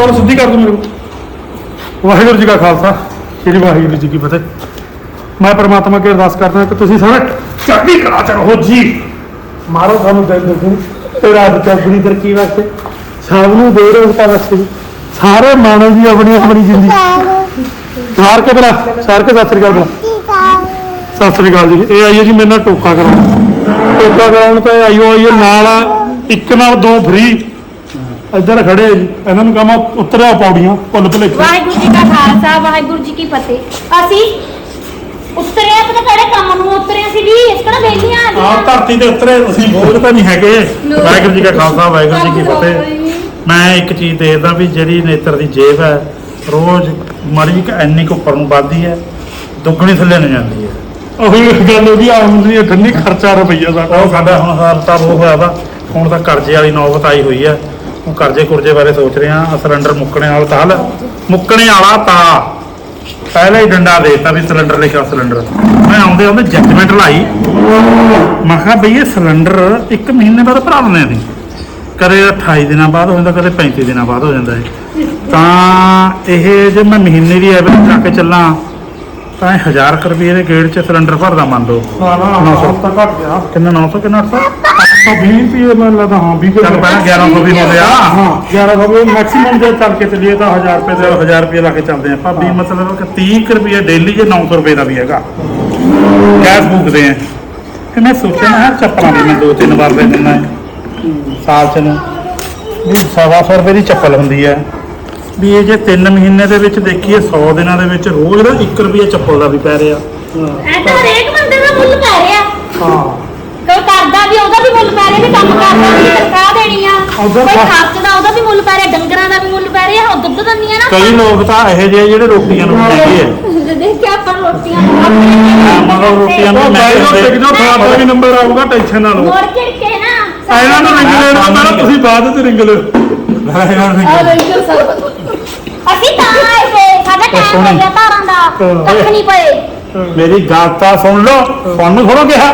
ਲੋੜ ਸਿੱਧੀ ਕਰ ਦੂੰ ਮੇਰੇ ਕੋਲ ਵਾਹਿਗੁਰੂ ਜੀ ਕਾ ਖਾਲਸਾ। ਸ੍ਰੀ ਵਾਹਿਗੁਰੂ ਜੀ ਕੀ ਫਤਿਹ। ਮੈਂ ਪਰਮਾਤਮਾ ਅੱਗੇ ਅਰਦਾਸ ਕਰਦਾ ਕਿ ਤੁਸੀਂ ਸਾਰੇ ਚੜ੍ਹਦੀ ਕਲਾ ਚ ਰਹੋ ਜੀ। ਮਾਰੋ ਸਾਨੂੰ ਦਿਲ ਦੁਖੂ ਤੇ ਰਾਤ ਚੌਗਣੀ ਤਰੱਕੀ ਵਾਸਤੇ। ਸਭ ਨੂੰ ਦੇ ਰੋਗਤਾ ਵਾਸਤੇ। ਸਾਰੇ ਮਾਨਵ ਜੀ ਆਪਣੀ ਆਪਣੀ ਜ਼ਿੰਦਗੀ। ਸਾਰ ਕੇ ਬਲਾ ਸਾਰ ਕੇ ਸਤਿ ਸ੍ਰੀ ਅਕਾਲ ਬਲਾ ਸਤਿ ਸ੍ਰੀ ਅਕਾਲ ਜੀ। ਇਹ ਆਈਏ ਜੀ ਮੇਰੇ ਨਾਲ ਟੋਕਾ ਕਰਾਉਣ। ਟੋਕਾ ਕਰਾਉਣ ਤਾਂ ਇਹ ਆਈਓ ਆਈ ਨਾਲ ਇੱਕ ਨਾਲ ਦੋ ਫ੍ਰੀ ਇੱਧਰ ਖੜੇ ਆ ਜੀ। ਇਹਨਾਂ ਨੂੰ ਕਹਾਂ ਉਤਰਿਆ ਪੌੜੀਆਂ ਭੁੱਲ ਭੁਲੇਖੇ। ਵਾਹਿਗੁਰੂ ਜੀ ਕਾ ਖਾਲਸਾ ਵਾਹਿਗੁਰੂ ਜੀ ਕੀ ਫਤਿਹ। ਅਸੀਂ ਉਤਰਿਆ ਪਤਾ ਕਿਹੜੇ ਕੰਮ ਨੂੰ ਉਤਰਿਆ ਸੀ ਵੀ ਇਸ ਕਿਹੜਾ ਵੇਲੀਆਂ ਆ ਆਹ ਧਰਤੀ ਦੇ ਉੱਤਰੇ ਅਸੀਂ ਬੋਝ ਤਾਂ ਨਹੀਂ ਹੈਗੇ। ਵਾਹਿਗੁਰੂ ਜੀ ਕਾ ਖਾਲਸਾ ਵਾਹਿਗੁਰੂ ਜੀ ਕੀ ਫਤਿਹ। ਮੈਂ ਇੱਕ ਚੀਜ਼ ਦੇਖਦਾ ਵੀ ਜਿਹੜੀ ਨੇਤਰ ਦੀ ਜੇਬ ਹੈ ਰੋਜ਼ ਮੜੀ ਕਿ ਇੰਨੀ ਕੁ ਉੱਪਰ ਨੂੰ ਵੱਧਦੀ ਹੈ ਦੁੱਗਣੀ ਥੱਲੇ ਨੂੰ ਜਾਂਦੀ ਹੈ। ਉਹੀ ਗੱਲ ਉਹਦੀ ਆਮਦਨੀ ਹੈ ਠੰਡੀ ਖਰਚਾ ਰੁਪਈਆ ਸਾਡਾ। ਉਹ ਸਾਡਾ ਹੁਣ ਹਾਲ ਤਾਂ ਉਹ ਹੋਇਆ ਵਾ ਹੁਣ ਤਾਂ ਕਰਜ਼ੇ ਵਾਲੀ ਨੌਬਤ ਆਈ ਹੋਈ ਹੈ। ਉਹ ਕਰਜ਼ੇ ਕੁਰਜ਼ੇ ਬਾਰੇ ਸੋਚ ਰਹੇ ਆ ਸਿਲੰਡਰ ਮੁੱਕਣੇ ਵਾਲਾ ਤਾਂ ਹਲ। ਮੁੱਕਣੇ ਵਾਲਾ ਤਾਂ ਪਹਿਲਾਂ ਹੀ ਡੰਡਾ ਦੇਤਾ ਵੀ ਸਿਲੰਡਰ ਲਿਖਿਆ ਸਿਲੰਡਰ। ਮੈਂ ਆਉਂਦੇ ਆਉਂਦੇ ਜੱਜਮੈਂਟ ਲਾਈ। ਮੈਂ ਕਿਹਾ ਬਈ ਇਹ ਸਿਲੰਡਰ ਇੱਕ ਮਹੀਨੇ ਬਾਅਦ ਭਰਾ ਲੈਂਦੇ ਅਸੀਂ। ਕਦੇ 28 ਦਿਨਾਂ ਬਾਅਦ ਹੋ ਜਾਂਦਾ ਕਦੇ 35 ਦਿਨਾਂ ਬਾਅਦ ਹੋ ਜਾਂਦਾ ਹੈ ਤਾਂ ਇਹ ਜੇ ਮੈਂ ਮਹੀਨੇ ਦੀ ਐਵਰੇਜ ਰੱਖ ਕੇ ਚੱਲਾਂ ਤਾਂ ਇਹ 1000 ਕੁ ਰੁਪਏ ਦੇ ਗੇੜ 'ਚ ਸਿਲੰਡਰ ਭਰਦਾ ਮੰਨ ਲਓ। ਨਾ ਨਾ 900 ਤਾਂ ਘਟ ਗਿਆ। ਕਿੰਨਾ? 900 ਕਿੰਨਾ? 800 820 ਰੁਪਏ ਮੈਨੂੰ ਲੱਗਦਾ ਹਾਂ 20 ਚੱਲ ਪਹਿਲਾਂ 1100 ਵੀ ਹੋ ਗਿਆ। ਹਾਂ 1100 ਵੀ ਮੈਕਸਿਮਮ ਜੇ ਚੱਲ ਕੇ ਚੱਲੀਏ ਤਾਂ 1000 ਰੁਪਏ ਤੇ 1000 ਰੁਪਏ ਲਾ ਕੇ ਚੱਲਦੇ ਆ ਭਾਬੀ ਮਤਲਬ ਕਿ 30 ਕੁ ਰੁਪਏ ਡੇਲੀ ਜੇ 900 ਰੁਪਏ ਦਾ ਵੀ ਹੈਗਾ। ਗੈਸ ਫੂਕਦੇ ਆ ਤੇ ਮੈਂ ਸੋਚਿਆ ਨਾ ਯਾਰ ਚੱਪਲਾਂ ਦੀ ਮੈਂ ਦੋ ਤਿੰਨ ਵਾਰ ਲੈ ਦਿੰਦਾ ਹੈ। ਸਾਲ ਚ ਨੂੰ। ਵੀ ਸਵਾ ਸੌ ਰੁਪਏ ਦੀ ਚੱਪਲ ਹੁੰਦੀ ਹੈ। ਵੀ ਇਹ ਜੇ 3 ਮਹੀਨੇ ਦੇ ਵਿੱਚ ਦੇਖੀਏ 100 ਦਿਨਾਂ ਦੇ ਵਿੱਚ ਰੋਜ਼ ਦਾ 1 ਰੁਪਏ ਚੱਪਲ ਦਾ ਵੀ ਪੈ ਰਿਹਾ। ਐ ਤਾਂ ਹਰੇਕ ਬੰਦੇ ਦਾ ਮੁੱਲ ਪੈ ਰਿਹਾ। ਹਾਂ। ਕੋਈ ਕਰਦਾ ਵੀ ਉਹਦਾ ਵੀ ਮੁੱਲ ਪੈ ਰਿਹਾ ਵੀ ਕੰਮ ਕਰਦਾ ਵੀ ਤਨਖਾਹ ਦੇਣੀ ਆ। ਉੱਧਰ ਕੋਈ ਖਾ- ਖਰਚਦਾ ਉਹਦਾ ਵੀ ਮੁੱਲ ਪੈ ਰਿਹਾ ਡੰਗਰਾਂ ਦਾ ਵੀ ਮੁੱਲ ਪੈ ਰਿਹਾ ਉਹ ਦੁੱਧ ਦਿੰਦੀਆਂ ਨਾ ਕਈ ਲੋਕ ਤਾਂ ਇਹੋ ਜਿਹੇ ਜਿਹੜੇ ਰੋਟੀਆਂ ਨੂੰ ਕਹਿੰਦੇ ਆ ਦੇਖ ਕੇ ਆਪਾਂ ਰੋਟੀਆਂ ਮਗਰ ਰੋਟੀਆਂ ਨੂੰ ਉਹ ਮੈਂ ਬਾਈ ਨੂੰ ਟਿਕ ਜਾਓ ਤੁਹਾਡਾ ਵੀ ਨੰਬਰ ਆਊਗਾ ਟੈਨਸ਼ਨ ਨਾ ਲਓ। ਮੋੜ ਕੇ ਕੇ ਨਾ। ਇਹਨਾਂ ਨੂੰ ਰਿੰਗ ਲੈਣਾ ਹੁੰਦਾ ਨਾ ਤੁਸੀਂ ਬਾਅਦ ਵਿੱਚ ਰਿੰਗ ਲਿਓ ਅਸੀਂ ਤਾਂ ਆਏ ਤੇ ਸਾਡਾ ਟਾਈਮ ਹੋ ਗਿਆ ਧਾਰਾਂ ਦਾ ਕੱਖ ਨਹੀਂ ਪਏ। ਮੇਰੀ ਗੱਲ ਤਾਂ ਸੁਣ ਲਓ ਤੁਹਾਨੂੰ ਥੋੜਾ ਕਿਹਾ।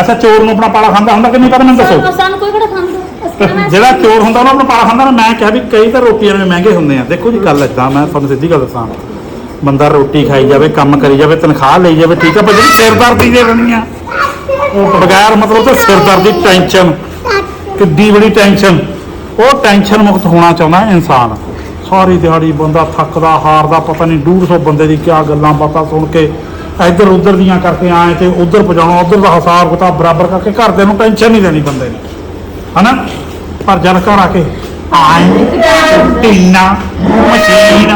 ਅੱਛਾ ਚੋਰ ਨੂੰ ਆਪਣਾ ਪਾਲਾ ਖਾਂਦਾ ਹੁੰਦਾ ਕਿ ਨਹੀਂ ਪਤਾ ਮੈਨੂੰ ਦੱਸੋ? ਸਾਨੂੰ ਸਾਨੂੰ ਕੋਈ ਕਿਹੜਾ ਖਾਂਦਾ? ਅਸੀਂ ਕਹਿੰਦੇ ਜਿਹੜਾ ਚੋਰ ਹੁੰਦਾ ਉਹਨੂੰ ਆਪਣਾ ਪਾਲਾ ਖਾਂਦਾ ਨਾ ਮੈਂ ਕਿਹਾ ਵੀ ਕਈ ਤਾਂ ਰੋਟੀਆਂ ਵੀ ਮਹਿੰਗੇ ਹੁੰਦੇ ਆ। ਦੇਖੋ ਜੀ ਗੱਲ ਏਦਾਂ ਮੈਂ ਤੁਹਾਨੂੰ ਸਿੱਧੀ ਗੱਲ ਦੱਸਾਂ। ਬੰਦਾ ਰੋਟੀ ਖਾਈ ਜਾਵੇ ਕੰਮ ਕਰੀ ਜਾਵੇ ਤਨਖਾਹ ਲਈ ਜਾਵੇ ਠੀਕ ਆ ਪਰ ਜਿਹੜੀ ਸਿਰਦਰਦੀ ਦੇ ਦੇਣੀ ਆ ਉਹ ਬਗੈਰ ਮਤਲਬ ਤੋਂ ਸਿਰਦਰਦੀ ਟੈਨਸ਼ਨ ਕਿੱਡੀ ਬੜੀ ਟੈਨਸ਼ਨ। ਉਹ ਟੈਨਸ਼ਨ ਮੁਕਤ ਹੋਣਾ ਚਾਹੁੰਦਾ ਇਨਸਾਨ। ਸਾਰੀ ਦਿਹਾੜੀ ਬੰਦਾ ਥੱਕਦਾ ਹਾਰਦਾ ਪਤਾ ਨਹੀਂ 150 ਬੰਦੇ ਦੀ ਕਿਆ ਗੱਲਾਂ ਬਾਤਾਂ ਸੁਣ ਕੇ ਇੱਧਰ ਉੱਧਰ ਦੀਆਂ ਕਰਕੇ ਆਏ ਤੇ ਉੱਧਰ ਪਹੁੰਚਾਉਣਾ ਉੱਧਰ ਦਾ ਹਿਸਾਬ ਕਿਤਾਬ ਬਰਾਬਰ ਕਰਕੇ ਘਰਦਿਆਂ ਨੂੰ ਟੈਨਸ਼ਨ ਨਹੀਂ ਦੇਣੀ ਬੰਦੇ ਨੇ। ਹਨਾ? ਪਰ ਜਦ ਘਰ ਆ ਕੇ ਆਏ ਟੀਨਾ ਮਸ਼ੀਨ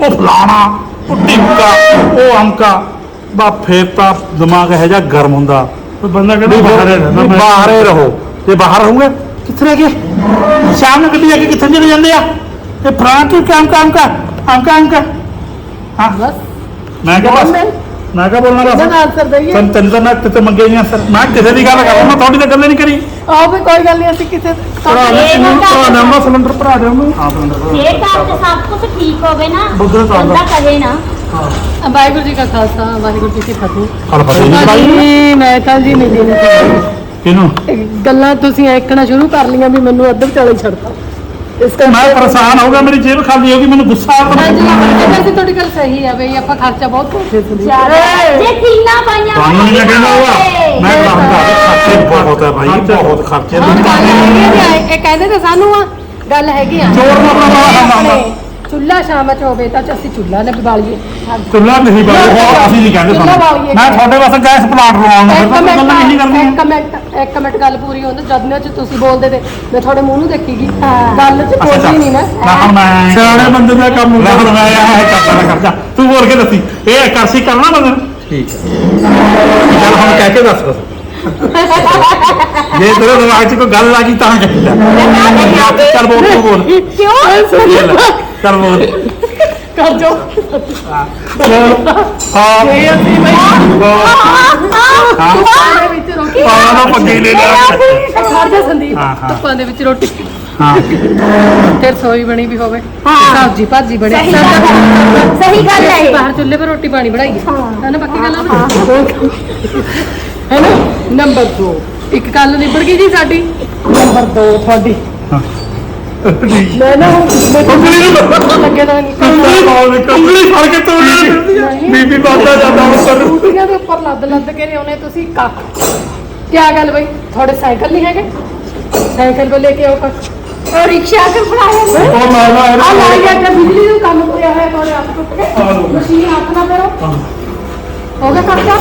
ਉਹ ਫਲਾਣਾ ਉਹ ਟਿੰਕਾ ਉਹ ਅੰਕਾ ਬਾ ਫੇਰ ਤਾਂ ਦਿਮਾਗ ਇਹੋ ਜਿਹਾ ਗਰਮ ਹੁੰਦਾ। ਬੰਦਾ ਕਹਿੰਦਾ ਬਾਹਰ ਰਹਿਣਾ ਬਾਹਰੇ ਰਹੋ। ਤੇ ਬਾਹਰ ਰਹੋਗੇ ਕਿੱਥੇ ਰਹਿ ਗਏ? ਸ਼ਾਮ ਨੂੰ ਗੱਡੀ ਜਾ ਕੇ ਕਿੱਥੇ ਚਲੇ ਜਾਂਦੇ ਆ? ਤੇ ਫਰਾਂ ਕੀ ਕੰਮ ਕੰਮ ਕਰ ਅੰਕਾ ਅੰਕਾ? ਹਾਂ। ਬਸ। ਮੈਂ ਕਿਹਾ ਬਸ। ਮੈਂ ਕਿਹਾ ਬੋਲਣਾ ਇਹਦਾ ਬਸ ਆਨਸਰ ਦਈਏ ਤਨ ਤਨ ਤਾਂ ਮੈਂ ਕਿਤੇ ਮੰਗੇ ਨਹੀਂ ਅਸਰ ਮੈਂ ਕਿਸੇ ਦੀ ਗੱਲ ਕਰਦਾ ਮੈਂ ਤੁਹਾਡੀ ਤਾਂ ਗੱਲ ਹੀ ਨਹੀਂ ਕਰੀ। ਆਓ ਵੀ ਕੋਈ ਗੱਲ ਨਹੀਂ ਅਸੀਂ ਕਿਸੇ ਭਰਾ ਨੇ ਇਹ ਨਾ? ਇਹਨੂੰ ਭਰਾ ਨੇ ਆਉਣਾ ਸਿਲੰਡਰ ਭਰਾ ਦੇ ਉਹਨੂੰ। ਆਪ ਅੰਦਰ ਜੇ ਘਰ ਤੇ ਸਭ ਕੁਝ ਠੀਕ ਹੋਵੇ ਨਾ ਬੁੱਧਰ ਤਾਂ ਬੰਦਾ ਕਹੇ ਨਾ। ਵਾਹਿਗੁਰੂ ਜੀ ਕਾ ਖਾਲਸਾ ਵਾਹਿਗੁਰੂ ਜੀ ਕੀ ਫਤਿਹ। ਹਲ ਮੈਂ ਤਾਂ ਜੀ ਨਹੀਂ ਦੇਣੀ ਕਿਨੂੰ ਗੱਲਾਂ ਤੁਸੀਂ ਐਕਣਾ ਸ਼ੁਰੂ ਕਰ ਲੀਆਂ ਵੀ ਮੈਨੂੰ ਅੱਧਰ ਚਾਲੇ ਛੱਡਤਾ। ਇਸ ਕਰਕੇ ਮੈਂ ਪਰੇਸ਼ਾਨ ਹੋ ਗਿਆ ਮੇਰੀ ਜੇਬ ਖਾਲੀ ਹੋ ਗਈ ਮੈਨੂੰ ਗੁੱਸਾ ਆ ਹਾਂਜੀ ਰਿਹਾ ਵੈਸੇ ਤੁਹਾਡੀ ਗੱਲ ਸਹੀ ਹੈ ਬਈ ਆਪਾਂ ਖਰਚਾ ਬਹੁਤ ਕੋਠੇ ਸੁਣੀ ਜੇ ਕੀਨਾ ਪਾਈਆਂ ਤੁਹਾਨੂੰ ਨਹੀਂ ਕਹਿੰਦਾ ਹੋਗਾ ਮੈਂ ਕਹਿੰਦਾ ਖਰਚੇ ਬਹੁਤ ਹੈ ਭਾਈ ਬਹੁਤ ਖਰਚੇ ਆ। ਇਹ ਕਹਿੰਦੇ ਤਾਂ ਸਾਨੂੰ ਆ ਗੱਲ ਹੈਗੀ ਆ। ਚੋਰ ਨੂੰ ਆਪਣਾ ਬਾਹਰ ਖਾਂਦਾ ਹੁੰਦਾ ਚੁੱਲਾ ਸ਼ਾਮ ਚ ਹੋਵੇ ਤਾਂ ਅਸੀਂ ਚੁੱਲਾ ਨੇ ਬਾਲੀਏ। ਚੁੱਲਾ ਨਹੀਂ ਬਾਈ ਉਹ ਅਸੀਂ ਨਹੀਂ ਕਹਿੰਦੇ ਚੁੱਲ੍ਹਾ ਤੁਹਾਨੂੰ। ਮੈਂ ਤੁਹਾਡੇ ਵਾਸਤੇ ਗੈਸ ਪਲਾਂਟ ਲਵਾਉਣ ਨੂੰ ਇੱਕ ਫਿਰਦਾ ਮੈਂ ਗੱਲਾਂ ਨਹੀਂ ਮਿੰਟ ਕਰਨੀਆਂ ਇੱਕ ਮਿੰਟ ਇੱਕ ਮਿੰਟ ਗੱਲ ਪੂਰੀ ਹੁੰਦੀ ਜਦ ਨੇ ਚ ਤੁਸੀਂ ਬੋਲਦੇ ਤੇ ਮੈਂ ਤੁਹਾਡੇ ਮੂੰਹ ਨੂੰ ਦੇਖੀਗੀ। ਗੱਲ ਚ ਅੱਛਾ ਬੋਲਦੀ ਨਹੀਂ ਮੈਂ ਨਾ ਹੁਣ ਮੈਂ ਸਿਆਣੇ ਬੰਦੇ ਦਾ ਕੰਮ ਹੁੰਦਾ। ਹੁਣ ਮੈਂ ਇਹ ਕਰਦਾ ਨਾ ਕਰਦਾ ਤੂੰ ਬੋਲ ਕੇ ਦੱਸੀ? ਇਹ ਕਰਸੀ ਕਰਨਾ ਬੰਦੇ ਠੀਕ ਹੈ। ਚੱਲ ਹੁਣ ਕਹਿ ਕੇ ਦੱਸ ਦੱਸ ਜੇ ਤੇਰੇ ਦਿਮਾਗ 'ਚ ਕੋਈ ਗੱਲ ਆ ਗਈ ਤਾਂ ਲੈ ਚੱਲ ਬੋਲ ਤੂੰ ਬੋਲ। ਕਿਉਂ? ਲੈ, ਚੱਲ ਬੋਲ। ਕਰ ਜੋ ਹਾਂ। ਇਹ ਅਸੀਂ ਬਈ ਹਾਂ ਧੁੱਪਾਂ ਦੇ ਵਿੱਚ ਰੋਟੀ। ਪਾਣਾ ਨਾ ਪੱਗੇ ਲੈ ਲਿਆ ਖੜ ਜਾ ਸੰਦੀਪ। ਹਾਂ, ਹਾਂ। ਧੁੱਪਾਂ ਦੇ ਵਿੱਚ ਰੋਟੀ। ਹਾਂ। ਤੇ ਰਸੋਈ ਬਣੀ ਵੀ ਹੋਵੇ। ਹਾਂ। ਸਬਜ਼ੀ ਭਾਜੀ ਬਣੇ। ਸਹੀ ਗੱਲ ਸਹੀ ਗੱਲ ਹੈ। ਬਾਹਰ ਚੁੱਲ੍ਹੇ 'ਤੇ ਰੋਟੀ ਪਾਣੀ ਬਣਾਈਏ ਹੈ। ਨਾ ਪੱਕੀ ਗੱਲ ਆ ਹੈ ਨਾ ਨੰਬਰ 2 ਇੱਕ ਗੱਲ ਨਿਬੜ ਗਈ ਜੀ ਸਾਡੀ? ਨੰਬਰ 2 ਤੁਹਾਡੀ। ਹਾਂ। ਮੈਂ ਨਾ ਉਂਗਲੀ। ਨੂੰ ਲੱਗੇ ਤਾਂ ਨਹੀਂ ਉਂਗਲੀ ਉਂਗਲੀ ਫੜ ਕੇ ਤੋੜਨਾ ਫਿਰਦੀ ਆ। ਬੀਬੀ ਬਾਦਾ ਜਾਂਦਾ ਉੱਪਰ ਨੂੰ ਕੁੜੀਆਂ ਦੇ ਉੱਪਰ ਲੱਦ ਲੱਦ ਕੇ ਲਿਆਉਣੇ ਤੁਸੀਂ ਕੱਖ। ਕੀ ਗੱਲ ਬਈ? ਤੁਹਾਡੇ ਸਾਈਕਲ ਨਹੀਂ ਹੈਗੇ? ਸਾਈਕਲ ਕੋ ਲੈ ਕੇ ਆਓ ਕੱਖ। ਉਹ ਰਿਕਸ਼ਾ ਕੇ ਫੜਾਇਆ ਸੀ। ਉਹ ਮਾਰਨਾ ਆ ਲਾਈ ਇਹਨੂੰ ਆ ਬਿਜਲੀ ਨੂੰ ਕੰਮ ਹੋਇਆ ਹੈ ਤੁਹਾਡੇ ਹੱਥ ਟੁੱਟ ਗਏ ਮਸ਼ੀਨ ਹੱਥ ਨਾ ਕਰੋ ਹੋ ਗਿਆ ਖਰਚਾ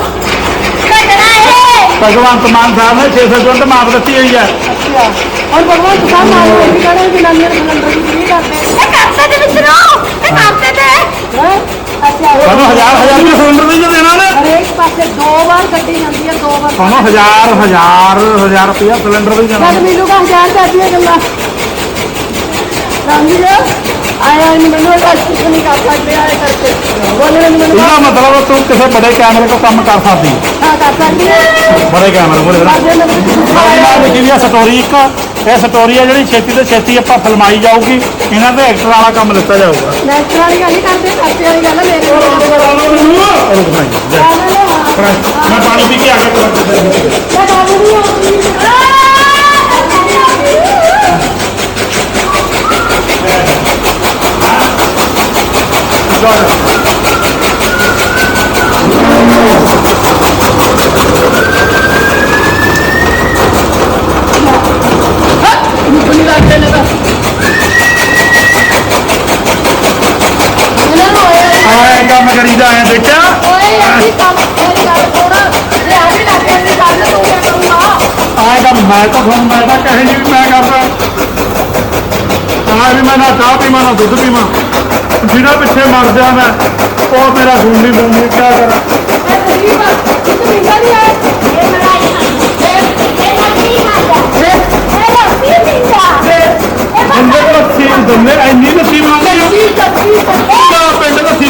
ਕੱਢਣਾ ਇਹ ਭਗਵੰਤ ਮਾਨ ਸਾਹਿਬ ਨੇ 600 ਯੂਨਿਟ ਮਾਫ ਦਿੱਤੀ ਹੋਈ ਹੈ। ਔਰ ਭਗਵਾਨ ਸਾਹਿਬ ਨਾਲ ਇਹ ਵੀ ਕਹਿੰਦੇ ਕਿ ਨਾਨੀਆਂ ਨੂੰ ਸਿਲੰਡਰ ਦੀ ਨਹੀਂ ਕਰਦੇ ਇਹ ਕਰਤੇ ਦੇ ਵਿੱਚ ਰੋ ਇਹ ਕਰਤੇ ਤੇ। ਹੈ? ਅੱਛਾ ਉਹ ਸਾਨੂੰ ਹਜ਼ਾਰ ਹਜ਼ਾਰ ਰੁਪਏ ਸਿਲੰਡਰ ਵੀ ਤਾਂ ਦੇਣਾ ਨੇ। ਹਰੇਕ ਪਾਸੇ ਦੋ ਵਾਰ ਗੱਡੀ ਜਾਂਦੀ ਹੈ ਦੋ ਵਾਰ। ਸਾਨੂੰ ਹਜ਼ਾਰ ਹਜ਼ਾਰ ਹਜ਼ਾਰ ਰੁਪਇਆ ਸਿਲੰਡਰ ਵੀ ਦੇਣਾ ਜਦ ਮਿਲੂਗਾ ਹਜ਼ਾਰ ਚਾਹੀਏ ਗੱਲਾਂ। ਰਾਮੀ ਜੀ ਆਇਆ ਨਹੀਂ ਮੈਨੂੰ ਅੱਛੀ ਨਹੀਂ ਕਰ ਸਕਦੇ ਆਏ ਕਰਕੇ। ਬੋਲੇ ਨਹੀਂ ਮੈਨੂੰ ਇਹਦਾ ਮਤਲਬ ਤੂੰ ਕਿਸੇ ਬੜੇ ਕੈਮਰੇ ਕੋ ਕੰਮ ਕਰ ਸਕਦੀ। ਹਾਂ ਕਰ ਸਕਦੀ ਹੈ। ਬੜੇ ਕੈਮਰੇ ਕੋਲ ਅੱਜ ਮੈਂ ਨਾਲ ਲਿਖੀ ਵੀ ਆ ਸਟੋਰੀ ਇੱਕ। ਇਹ ਸਟੋਰੀ ਆ ਜਿਹੜੀ ਛੇਤੀ ਤੋਂ ਛੇਤੀ ਆਪਾਂ ਫਿਲਮਾਈ ਜਾਊਗੀ। ਇਹਨਾਂ ਤੇ ਐਕਟਰ ਵਾਲਾ ਕੰਮ ਲਿੱਤਾ ਜਾਊਗਾ। ਨੈਕਸਟ ਵਾਲੀ ਗੱਲ ਨਹੀਂ ਕਰਦੇ ਕਰਤੇ ਵਾਲੀ ਗੱਲ ਹੈ ਮੇਰੇ। ਮੈਂ ਪਾਣੀ ਪੀ ਕੇ ਆ ਤੇ ਬੁਲੀ ਲੱਗਦੇ ਕਰੀਦਾ ਐ ਦੇਖਿਆ ਓਏ ਅਸੀਂ ਕੰਮ ਮੇਰੀ ਗੱਲ ਥੋੜਾ ਜੇ ਆ ਵੀ ਲੱਗ ਜਾਂਦੀ ਗੱਲ ਤੂੰ ਕਿਆ ਕਰੂੰਗਾ ਆਏ ਕੰਮ ਮੈਂ ਤਾਂ ਤੁਹਾਨੂੰ ਮੈਂ ਤਾਂ ਕਹੇ ਜੀ ਵੀ ਮੈਂ ਕਰਦਾ ਆਏ ਵੀ ਮੈਂ ਨਾ ਚਾਹ ਪੀਵਾਂ ਨਾ ਦੁੱਧ ਪੀਵਾਂ ਜਿਹੜਾ ਪਿੱਛੇ ਮਰ ਜਾ ਮੈਂ ਉਹ ਮੇਰਾ ਗੁੰਡੀ ਗੁੰਡੀ ਕਿਆ ਕਰਾਂ ਇਹ ਤਰੀਫ ਕਿਤੇ ਮਿੰਗਾ ਨਹੀਂ ਆਇਆ ਇਹ ਮਲਾਈ ਇਹ ਇਹ ਲੱਗੀ ਮਾਰਦਾ ਇਹ ਲੱਗੀ ਮਿੰਦਾ ਇਹ ਜਿੰਨੇ ਕੋ ਲੱਸੀ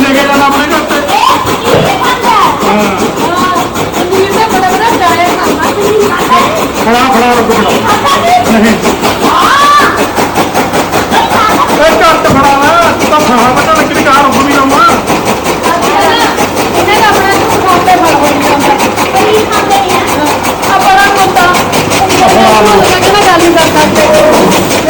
ਕਹਿੰਦਾ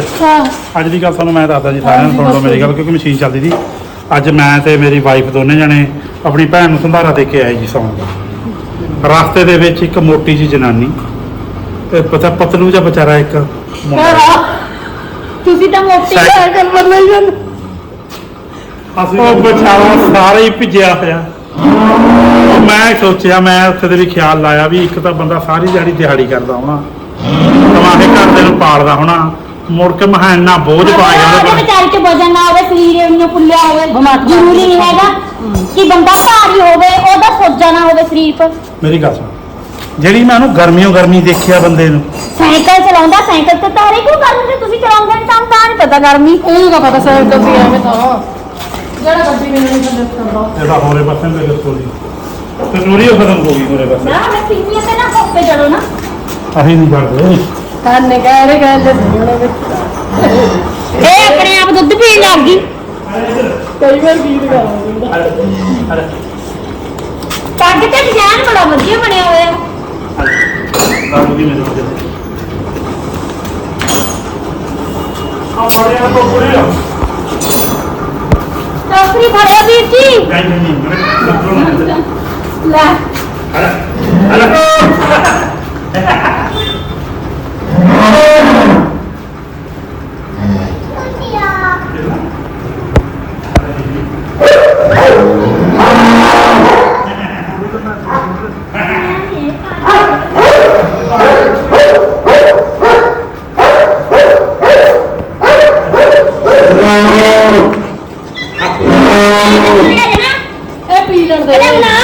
ਅੱਜ। ਹਾਂ ਅੱਜ ਦੀ ਗੱਲ ਤੁਹਾਨੂੰ ਮੈਂ ਦੱਸਦਾ ਜੀ ਸਾਰਿਆਂ ਨੂੰ ਸੁਣ ਲਓ ਮੇਰੀ ਗੱਲ ਕਿਉਂਕਿ ਮਸ਼ੀਨ ਚੱਲਦੀ ਸੀ। ਅੱਜ ਮੈਂ ਤੇ ਮੇਰੀ ਵਾਈਫ ਦੋਨੇ ਜਣੇ ਆਪਣੀ ਭੈਣ ਨੂੰ ਸੰਧਾਰਾ ਦੇ ਕੇ ਆਏ ਜੀ ਸੌਣ ਦਾ। ਰਸਤੇ ਦੇ ਵਿੱਚ ਇੱਕ ਮੋਟੀ ਜੀ ਜਨਾਨੀ ਤੇ ਪਤਾ ਪਤਲੂ ਜਿਹਾ ਵਿਚਾਰਾ ਇੱਕ ਮੁੰਡਾ। ਤੁਸੀਂ ਤਾਂ ਮੋਟੀ ਸਾਈਕਲ- ਸਾਈਕਲ ਬਦਲਾਈ ਜਾਂਦਾ। ਉਹ ਵਿਚਾਰਾ ਸਾਰੇ ਹੀ ਭਿੱਜਿਆ ਹੋਇਆ। ਉਹ ਮੈਂ ਸੋਚਿਆ ਮੈਂ ਉੱਥੇ ਦੇ ਵੀ ਖਿਆਲ ਲਾਇਆ ਵੀ ਇੱਕ ਤਾਂ ਬੰਦਾ ਸਾਰੀ ਦਿਹਾੜੀ ਦਿਹਾੜੀ ਕਰਦਾ ਹੋਣਾ। ਤਮਾਹੇ ਘਰ ਦੇ ਨੂੰ ਪਾਲਦਾ ਹੋਣਾ। ਮੁੜ ਕੇ ਮਹਾਂ ਇੰਨਾ ਬੋਝ ਪਾ ਗਿਆ ਉਹਦੇ ਵਿਚਾਰੇ ਚ ਵਜਨ ਨਾ ਹੋਵੇ ਸਰੀਰ ਇੰਨਾ ਫੁੱਲਿਆ ਹੋਵੇ ਜ਼ਰੂਰੀ ਨਹੀਂ ਹੈਗਾ ਕਿ ਬੰਦਾ ਭਾਰੀ ਹੋਵੇ ਉਹਦਾ ਸੋਜਾ ਨਾ ਹੋਵੇ ਸਰੀਰ ਪਰ। ਮੇਰੀ ਗੱਲ ਸੁਣ। ਜਿਹੜੀ ਮੈਂ ਉਹਨੂੰ ਗਰਮੀਓ ਗਰਮੀ ਦੇਖਿਆ ਬੰਦੇ ਨੂੰ। ਸਾਈਕਲ ਚਲਾਉਂਦਾ ਸਾਈਕਲ ਤੇ ਤਾਰੇ ਕਿਉਂ ਕਰਦੇ ਤੁਸੀਂ ਚਲਾਉਂਦੇ ਨਹੀਂ ਤਾਂ ਤਾਂ ਨਹੀਂ ਪਤਾ ਗਰਮੀ। ਉਹਨੂੰ ਤਾਂ ਪਤਾ ਸਾਈਕਲ ਸੀ ਐਵੇਂ ਤਾਂ। ਜਿਹੜਾ ਗੱਡੀ ਮੈਨੂੰ ਨਹੀਂ ਸੰਦੇਸ਼ ਕਰਦਾ। ਇਹਦਾ ਹੋਰੇ ਪਾਸੇ ਤੇ ਦੱਸੋ ਜੀ ਤੇ ਚੋਰੀ ਉਹ ਖਤਮ ਹੋ ਗਈ ਹੋਰੇ ਪਾਸੇ। ਨਾ ਮੈਂ ਸਿੰਗੀਆਂ ਤੇ ਨਾ ਕੋਪੇ ਚੜੋ ਨਾ। ਅਸੀਂ ਨਹੀਂ ਕਰਦੇ ਕੰਨ ਕਹਿ ਗੱਲ ਵਿੱਚ। ਇਹ ਆਪਣੇ ਆਪ ਦੁੱਧ ਪੀਣ ਲੱਗ ਗਈ। ਕਈ ਵਾਰ ਗੀਤ ਗਾਉਂਦਾ ਪੱਗ ਤੇ ਡਿਜ਼ਾਈਨ ਬੜਾ ਵਧੀਆ ਬਣਿਆ ਹੋਇਆ। ਟੋਕਰੀ ਫੜਿਆ ਵੀਰ ਜੀ। ਲੈ। ਹਲਾ ਹਲਾ ਇਹ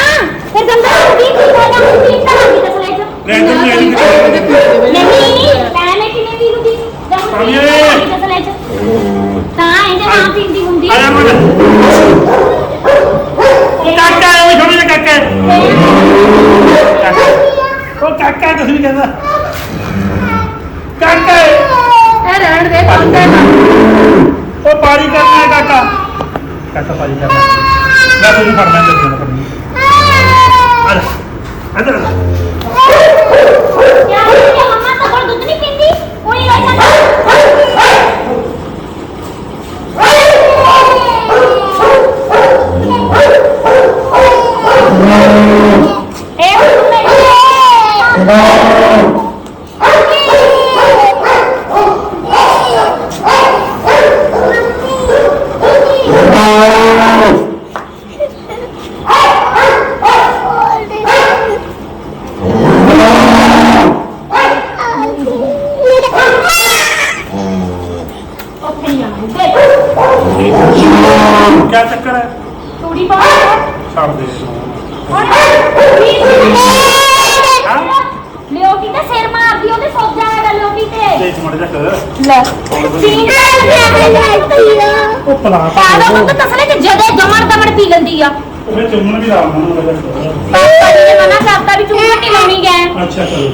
ਮੈਂ ਚੁੰਮਣ ਵੀ ਲਾਉਣਾ ਨੂੰ ਜੀ ਨੇ ਮਨਾ ਕਰਤਾ ਵੀ ਚੁੰਮਣ ਨਹੀਂ ਲਾਉਣੀ ਗਏ ਅੱਛਾ ਚਲੋ?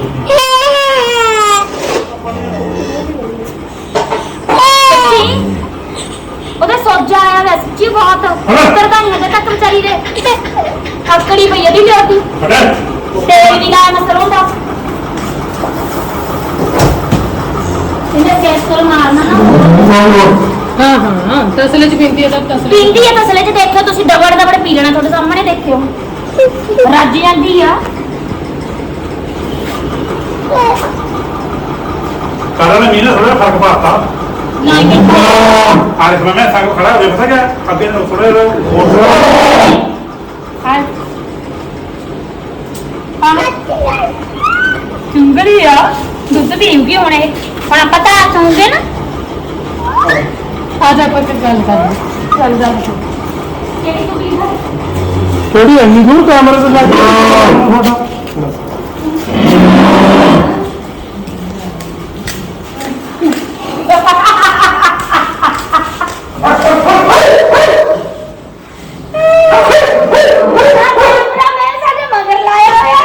ਉਹਦੇ ਸੋਜਾ ਆਇਆ ਵੈ ਸੱਚੀ ਬਹੁਤ। ਕਰਦਾ ਨਹੀਂ ਹਜੇ ਤੱਕ ਵਿਚਾਰੀ ਦੇ। ਅਕੜੀ ਪਈ ਇਹਦੀ ਲਿਓਟੀ ਫੜਾ ਤੇਲ ਵੀ ਲਾਇਆ ਮਸਰੋਂ ਦਾ। ਇਹਨੇ ਕੇਸ ਕੋਲ ਮਾਰਨਾ ਨਾ। ਹਾਂ ਹਾਂ ਤਸਲੇ ਚ ਪੀਂਦੀ ਹੈ ਤਾਂ ਤਸਲੇ ਪੀਂਦੀ ਹੈ ਤਸਲੇ ਚ ਦੇਖਿਓ ਤੁਸੀਂ ਡਬੜ ਡਬੜ ਪੀ ਲੈਣਾ ਤੁਹਾਡੇ ਸਾਹਮਣੇ ਦੇਖਿਓ। ਰੱਜ ਜਾਂਦੀ ਆ। ਕਾਲਾ ਨੇ ਮੀਨਾ ਥੋੜਾ ਫ਼ਰਕ ਪਾਤਾ। ਨਹੀਂ ਨਹੀਂ। ਆਰੇ ਸਮੇਂ ਮੈਂ ਸਾਗ ਖੜਾ ਹੋ ਗਿਆ ਪਤਾ ਕਿਆ? ਅੱਗੇ ਨੂੰ ਥੋੜੇ ਹੋਰ ਚੁੰਗਲੀ ਆ। ਦੁੱਧ ਪੀਊਗੀ ਹੁਣ ਇਹ। ਹੁਣ ਆਪਾਂ ਤਾਂ ਚੁੰਗੇ ਨਾ ਆ ਜਾ ਆਪਾਂ ਫਿਰ ਗੱਲ ਕਰਦੇ ਚੱਲ ਜਾ ਕਿਹੜੀ ਦੂਰ ਕੈਮਰੇ ਤੇ ਲੱਗ ਤੁਹਾਡਾ ਮੈਂ ਸਾਡੇ ਮਗਰ ਲਾਇਆ ਹੋਇਆ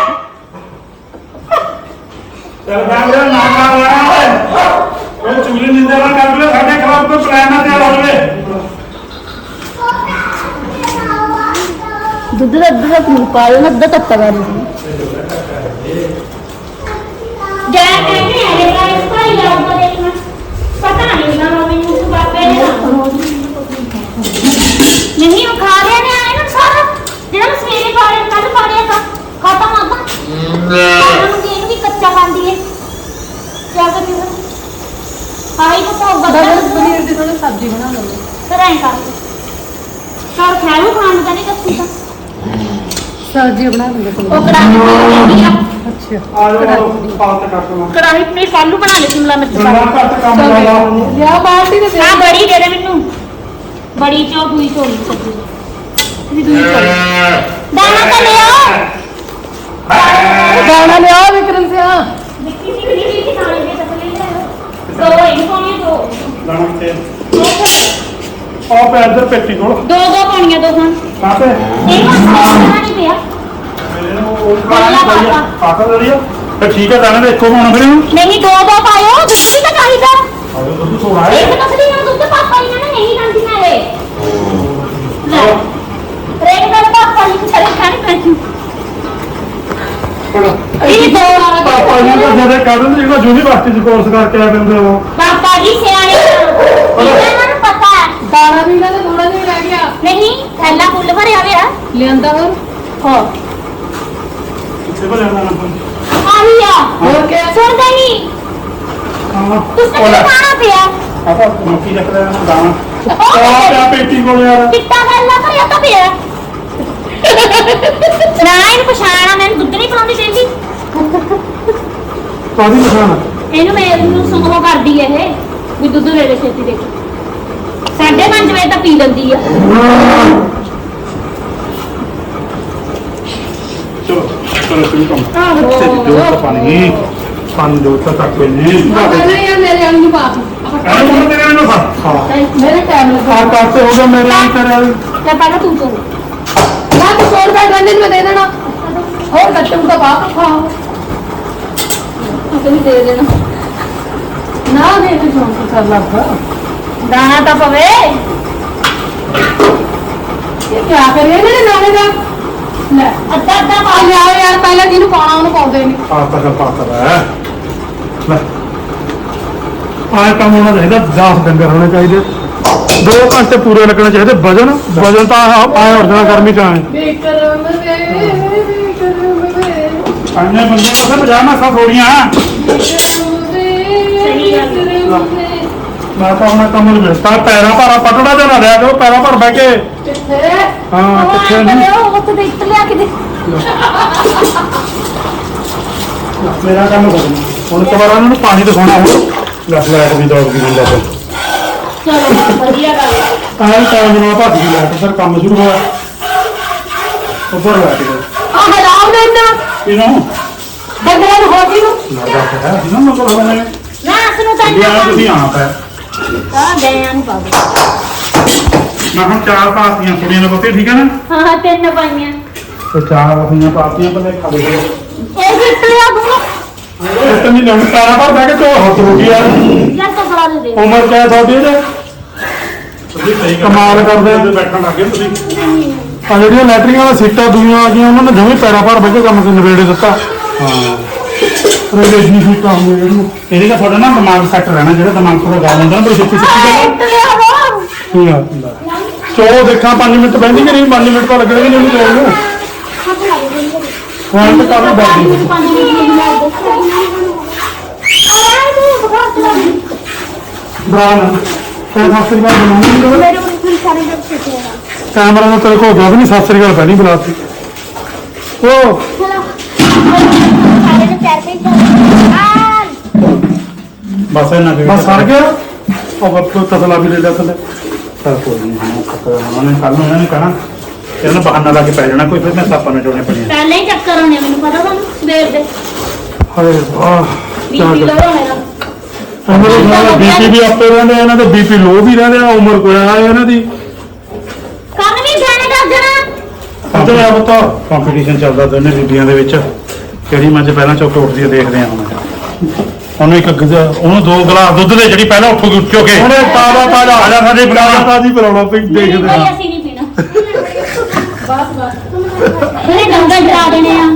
ਚੱਲ ਬਾਬਾ ਨਾ ਕਰ ਉਹ ਚੁਗਲੀ ਨਿੰਦਾ ਨਾ ਕਰ ਲੈ ਸਾਡੇ ਖਿਲਾਫ ਕੋਈ ਪਲਾਨ ਨਾ ਤਿਆਰ ਹੋ ਜਾਵੇ ਦੁੱਧ ਦਾ ਦੁੱਧ ਦਾ ਪੀ ਪਾ ਲਓ ਨਾ ਦੁੱਧ ਤੱਤਾ ਕਰ ਲਈ ਜੈ ਕਹਿੰਦੇ ਆ ਇਹ ਗਾਇਸ ਭਾਈ ਆਉਂਦਾ ਦੇਖਣਾ ਪਤਾ ਨਹੀਂ ਨਾ ਮੈਨੂੰ ਉਸ ਬਾਬੇ ਨੇ ਨਹੀਂ ਉਹ ਖਾ ਲਿਆ ਨੇ ਆਏ ਨਾ ਸਾਰਾ ਜਿਹੜਾ ਮੈਂ ਸਵੇਰੇ ਪਾੜਿਆ ਕੱਲ ਪਾੜਿਆ ਤਾਂ ਖਤਮ ਆਦਾ ਉਹਨਾਂ ਨੂੰ ਦੇਖ ਵੀ ਕੱਚਾ ਖਾਂਦੀ ਹੈ ਕਿਆ ਕਰੀ ਫਿਰ ਆਈ ਤਾਂ ਹੋਗਾ ਡਬਲ ਪਨੀਰ ਦੀ ਥੋੜੀ ਸਬਜ਼ੀ ਬਣਾ ਲਓ ਫਿਰ ਐਂ ਕਰ ਸਰ ਖੈਰੂ ਖਾਣ ਨੂੰ ਕਹਿੰਦੇ ਕੱਚੀ ਤਾਂ ਸਬਜ਼ੀ ਬਣਾ ਲਵਾਂਗੇ ਉਹ ਕੜਾਹੀ ਪਨੀਰ ਆ। ਅੱਛਾ। ਪਾਤ ਕੱਟ ਲਓ। ਕੜਾਹੀ ਪਨੀਰ ਕੱਲੂ ਬਣਾ ਲੈ ਸ਼ਿਮਲਾ ਮਿਰਚ ਪਾ ਕੇ। ਘੱਟ ਕੰਮ ਲਾਦਾ ਲਿਆ ਬਾਲਟੀ ਤੇ ਆ ਬੜੀ ਦੇ ਦੇ ਮੈਨੂੰ। ਬੜੀ ਚੋ ਦੂਈ ਦੂਈ ਦਾਣਾ ਤਾਂ ਦਾਣਾ ਲਿਆ ਵਿਕਰਮ ਸਿਆ। ਇਹ ਪਾਉਣੀਆਂ ਦੋ। ਲਾਣਾ ਤੇ ਦੋ ਫਿਰ- ਆ ਪੈ ਇੱਧਰ ਪੇਟੀ ਕੋਲ। ਦੋ ਦੋ ਪਾਉਣੀਆਂ ਦੋ ਖਾਣ ਕਾਤੇ ਇਹ ਬਸ ਨਹੀਂ ਨੂੰ ਠੀਕ ਹੈ ਦਾਣੇ ਦਾ ਇੱਕੋ ਪਾਉਣਾ ਫਿਰ ਇਹਨੂੰ ਨਹੀਂ ਦੋ ਦੋ ਪਾਇਓ ਦੁੱਧ ਵੀ ਤਾਂ ਚਾਹੀਦਾ ਆਵੇ ਦੁੱਧ ਥੋੜਾ ਹੈ। ਇੱਕ ਤਸਲੀ ਨੂੰ ਦੁੱਧ ਪਾਪਾ ਜੀ ਨੇ ਨਹੀਂ ਖਾਂਦੀ ਨਾਲੇ ਲੈ ਰੇਟ ਕਰ ਪਾਪਾ ਜੀ। ਚਲੇ। ਖਾਣ ਪੈਂਦੀ ਇਹ ਦੋ ਪਾਪਾ ਜੀ ਤਾਂ ਜਿਹੜੇ ਕੱਢ ਦੇ ਜਿਹੜਾ ਯੂਨੀਵਰਸਿਟੀ ਚ ਕੋਰਸ ਕਰਕੇ ਆਏ ਬੰਦੇ ਉਹ। ਪਾਪਾ ਜੀ ਸਿਆਣੇ ਇਹਨਾਂ ਨੂੰ ਪਤਾ ਹੈ। ਦਾਣਾ ਵੀ ਇਹਨਾਂ ਨੇ ਥੋੜਾ ਨਹੀਂ ਰਹਿ ਗਿਆ। ਨਹੀਂ ਥੈਲਾ ਫੁੱਲ ਭਰਿਆ ਹੋਇਆ ਲਿਆਂਦਾ ਹੋਰ। ਹਾਂ ਕਿੱਥੇ ਬਣਾ ਨਾ ਆਹੀ ਆ। ਹੋਰ ਕਿਆ? ਸੁਣਦਾ ਨਹੀਂ। ਹਾਂ। ਤੁਸੀਂ ਉਹ ਲੈ। ਤਾਂ ਖਾਣਾ ਪਿਆ? ਆਪਾਂ ਮੱਕੀ ਰੱਖ ਨਾ ਦਾਣਾ ਉਹ ਆ ਪਿਆ ਪੇਟੀ ਕੋਲ ਯਾਰ। ਚਿੱਟਾ ਥੈਲਾ ਭਰਿਆ ਤਾਂ ਪਿਆ। ਨਾ ਇਹਨੂੰ ਪਛਾਣਾ ਮੈਨੂੰ ਦੁੱਧ ਨਹੀਂ ਪਿਲਾਉਂਦੀ ਡੇਲੀ ਕਾਦੀ ਨਿਸ਼ਾਨ ਇਹਨੂੰ ਮੈਨੂੰ ਸੰਗੋ ਕਰਦੀ ਹੈ ਇਹ ਵੀ ਦੁੱਧ ਦੇ ਦੇ ਛੇਤੀ ਦੇ ਕੇ। ਸਾਢੇ ਪੰਜ ਵਜੇ ਤਾਂ ਪੀ ਲੈਂਦੀ ਆ। ਚਲੋ ਚਲੋ ਤੁਸੀਂ ਕੰਮ ਤੇ ਦੋ ਤਾਂ ਪਾਣੀ ਪਾਣੀ ਦੋ ਤਾਂ ਤੱਕ ਨਹੀਂ ਨਹੀਂ ਯਾਰ ਮੇਰੇ ਵਾਲੀ ਨੂੰ ਪਾ ਐਂ ਮੋੜ ਤੇਰੇ ਨੂੰ ਖਾ ਹਾਂ ਮੇਰੇ ਟਾਈਮ ਲੱਗਾ ਆ ਕਰਤੇ ਹੋ ਗਿਆ ਮੇਰੇ ਨਾਲ ਤੇਰੇ ਤਾਂ ਪਹਿਲਾਂ ਤੂੰ ਚੋ ਨਾ ਤੂੰ ਸੌ ਰੁਪਏ ਗੰਡੇ ਨੂੰ ਮੈਂ ਦੇ ਦੇਣਾ ਹੋਰ ਗੱਟੂ ਦਾ ਬਾਪ ਖਾਓ ਤੈਨੂੰ ਦੇ ਦੇਣਾ ਨਾ ਦੇ ਕੇ ਸੌਂ ਕਰ ਲੱਗਾ ਦਾਣਾ ਤਾਂ ਲੈ ਅੱਧਾ ਅੱਧਾ ਆ ਪਾ ਲਿਆਓ ਯਾਰ ਪਹਿਲਾਂ ਜਿਹਨੂੰ ਪਾਉਣਾ ਉਹਨੂੰ ਪਾਉਂਦੇ ਨਹੀਂ ਆ ਤੱਕ ਪਾਤਰ ਹੈ ਲੈ। ਆਹ ਕੰਮ ਹੋਣਾ ਚਾਹੀਦਾ 10 ਡੰਗਰ ਹੋਣੇ ਚਾਹੀਦੇ। 2 ਘੰਟੇ ਪੂਰੇ ਲੱਗਣੇ ਚਾਹੀਦੇ ਵਜਨ। ਵਜਨ ਤਾਂ ਆਏ ਉੱਠ ਜਾਣਾ ਗਰਮੀ ਚ ਆਏ। ਬੇਕਰਮ ਵੇ ਬੇਕਰਮ ਵੇ ਅੰਨੇ ਬੰਦੇ ਨੂੰ ਤਾਂ ਪਜਾਮਾ ਸਾ ਥੋੜੀਆਂ। ਸਹੀ ਗੱਲ ਮੈਂ ਤਾਂ ਹੁਣ ਕੰਮ ਨੂੰ ਮਿਲਦਾ ਪੈਰਾਂ ਭਾਰਾ ਪਟੜਾ ਤੇ ਨਾ ਲਿਆ ਕਰੋ ਪੈਰਾਂ ਭਰ ਬਹਿ ਕੇ। ਹਾਂ ਕਿੱਥੇ ਨਹੀਂ ਉਹ ਉੱਥੇ ਦੇਖ ਲਿਆ ਕੇ ਦੇ ਮੇਰਾ ਕੰਮ ਕਰਨਾ ਹੁਣ ਵਾਰ ਉਹਨਾਂ ਨੂੰ ਪਾਣੀ ਦਿਖਾਉਣਾ ਹੁਣ ਲੱਗ ਲਾਈਟ ਵੀ ਦੌੜ ਗਈ ਹੁੰਦਾ ਤੇ ਚਲੋ ਵਧੀਆ ਗੱਲ ਆ। ਆਹ ਟਾਈਮ ਨਾਲ ਭੱਜ ਗਈ ਲਾਈਟ ਫਿਰ ਕੰਮ ਸ਼ੁਰੂ ਹੋਇਆ। ਉੱਪਰ ਲੱਗ ਗਿਆ ਆ ਹਰਾਮ ਦੇ ਨਾ ਇਹਨੂੰ ਡੰਗਰਾਂ ਨੂੰ ਹੋ ਜੀ ਨੂੰ ਲੱਗਦਾ ਹੈ ਨੂੰ ਕੋਲ ਹੋਣੇ ਨਾ ਅਸ ਨੂੰ ਤਾਂ ਇੰਡੀਆ ਤੁਸੀਂ ਆਪ ਹੈ। ਤਾਂ ਗਏ ਆਂ ਪਾਵੇ ਮੈਂ ਹੁਣ ਚਾਰ ਪਾਤੀਆਂ ਕੁੜੀਆਂ ਨੂੰ ਪਤੀ ਠੀਕ ਹੈ ਨਾ? ਹਾਂ ਹਾਂ ਤਿੰਨ ਪਾਈਆਂ। ਤੇ ਚਾਰ ਆਪਣੀਆਂ ਪਾਤੀਆਂ ਪਹਿਲੇ ਖਾ ਲਏ ਇਹ ਜਿੱਤ ਲਿਆ ਦੂੰਗਾ ਇਹ ਨਹੀਂ ਲੈਣ ਪੈਰਾਂ ਭਰ ਬਹਿ ਕੇ ਹੱਥ ਯਾਰ ਤਾਂ ਬੜਾ ਦੇ ਦੇ। ਉਮਰ ਕਿਆ ਤੁਹਾਡੀ ਇਹਦੇ? ਤੁਸੀਂ ਸਹੀ ਕਮਾਲ ਕਰਦੇ ਆ। ਤੇ ਬੈਠਣ ਲੱਗੇ ਤੁਸੀਂ। ਆ ਜਿਹੜੀਆਂ ਲੈਟਰੀਆਂ ਵਾਲਾ ਸੀਟਾਂ ਦੁਨੀਆਂ ਆ ਗਈਆਂ ਉਹਨਾਂ ਨੇ ਜਮੇ ਪੈਰਾਂ ਭਰ ਬਹਿ ਕੇ ਕੰਮ ਤੇ ਨਵੇੜੇ ਦਿੱਤਾ। ਹਾਂ। ਰੇਲੇਸ਼ਨੀ ਸੀਟਾਂ ਹੁੰਦੀਆਂ ਜਿਹੜੀਆਂ। ਇਹਦੇ ਦਾ ਤੁਹਾਡਾ ਨਾ ਦਿਮਾਗ ਸੈੱਟ ਰਹਿਣਾ ਜਿਹੜਾ ਦਿਮਾਗ ਥੋੜਾ ਗੱਲ ਹੁੰਦਾ ਨਾ ਬੜੀ ਸਿੱਧੀ ਸਿੱਧੀ ਗੱਲ ਜਿੱਤ ਲਿਆ ਹੋਰ ਠੀਕ ਆ ਚੋ ਦੇਖਾਂ 5 ਮਿੰਟ ਬਹਿੰਦੀ ਕਿ ਨਹੀਂ? 5 ਮਿੰਟ ਤਾਂ ਲੱਗਣਗੇ ਨਹੀਂ ਉਹਨੂੰ ਚੋਣ ਨੂੰ। ਹੁਣ ਤਾਂ ਕਾਫੀ ਡਰਦੀ ਪੰਜ ਮਿੰਟ ਨਹੀਂ ਲੱਗਦੇ ਆਹ ਤੂੰ ਬਖਾਰ ਚਲਾ ਬਰਾਨ ਤੇ ਸਤਿ ਸ੍ਰੀ ਅਕਾਲ ਬਣਾਉਣੀ ਨਹੀਂ ਮੇਰੇ ਕੋਲ ਕੋਈ ਸਾਰੇ ਜਬ ਸਿੱਟਿਆ ਕੈਮਰਾ ਨਾਲ ਤੇਰੇ ਕੋਲ ਗਿਆ ਵੀ ਨਹੀਂ ਸਤਿ ਸ੍ਰੀ ਅਕਾਲ ਪਹਿਲੀ ਬੁਲਾਤੀ। ਉਹ ਚਲੋ ਸਾਰੇ ਨੇ ਪਿਆਰ ਭੇਜ ਆ ਬਸ ਇਹਨਾਂ ਦੇ ਬਸ ਸੜ ਗਿਆ ਉਹ ਬੱਤੋ ਤਸਲਾ ਵੀ ਲੈ ਲਿਆ ਥੱਲੇ ਚਲ ਕੋਈ ਨਹੀਂ ਹਾਂ ਖਤਰਾ ਉਹਨਾਂ ਨੇ ਕੱਲ ਨੂੰ ਇਹਨਾਂ ਨੇ ਕਹਣਾ ਇਹਨਾਂ ਬਹਾਨਾ ਲਾ ਕੇ ਪੈ ਜਾਣਾ ਕੋਈ ਫਿਰ ਮੈਂ ਸਾਪਾਂ ਨੇ ਜੋੜਨੇ ਪੜੀਆਂ ਪਹਿਲਾਂ ਹੀ ਚੱਕਰ ਆਉਣੇ ਮੈਨੂੰ ਪਤਾ ਤੁਹਾਨੂੰ ਸਵੇਰ ਦੇ। ਹਾਏ ਵਾਹ ਬੀਪੀ ਲੋ ਹੋਣਾ। ਇਹਨਾਂ ਦੇ ਬੀਪੀ ਵੀ ਆਪੇ ਰਹਿੰਦੇ ਆ, ਇਹਨਾਂ ਦੇ ਬੀਪੀ ਲੋ ਵੀ ਰਹਿੰਦੇ ਆ ਉਮਰ ਕੋਈ ਆ ਇਹਨਾਂ ਦੀ। ਕੰਮ ਨਹੀਂ ਜਾਣੇ ਕਰ ਜਣਾ ਤੇ ਆ ਬਤਾ ਕੰਪੀਟੀਸ਼ਨ ਚੱਲਦਾ ਦੋਨੇ ਬੀਬੀਆਂ ਦੇ ਵਿੱਚ। ਕਿਹੜੀ ਮੱਝ ਪਹਿਲਾਂ ਚੁੱਕ ਉੱਠਦੀ ਹੈ ਦੇਖਦੇ ਆ ਹੁਣ। ਉਹਨੂੰ ਇੱਕ ਗ- ਉਹਨੂੰ ਦੋ ਗਲਾਸ ਦੁੱਧ ਦੇ ਜਿਹੜੀ ਪਹਿਲਾਂ ਉੱਠ ਕੇ। ਹੁਣੇ ਤਾਜ਼ਾ ਤਾਜ਼ਾ ਆ ਜਾ ਸਾਡੇ ਬੁਲਾਵਾ ਤਾਜ਼ੀ ਪਿਲਾਉਣਾ ਪਈ ਦੇਖਦੇ ਆ ਅਸੀਂ ਨਹੀਂ ਪੀਣਾ। ਬਸ ਬਸ ਇਹ ਡੰਗਾ ਜਰਾ ਦੇਣੇ ਆ।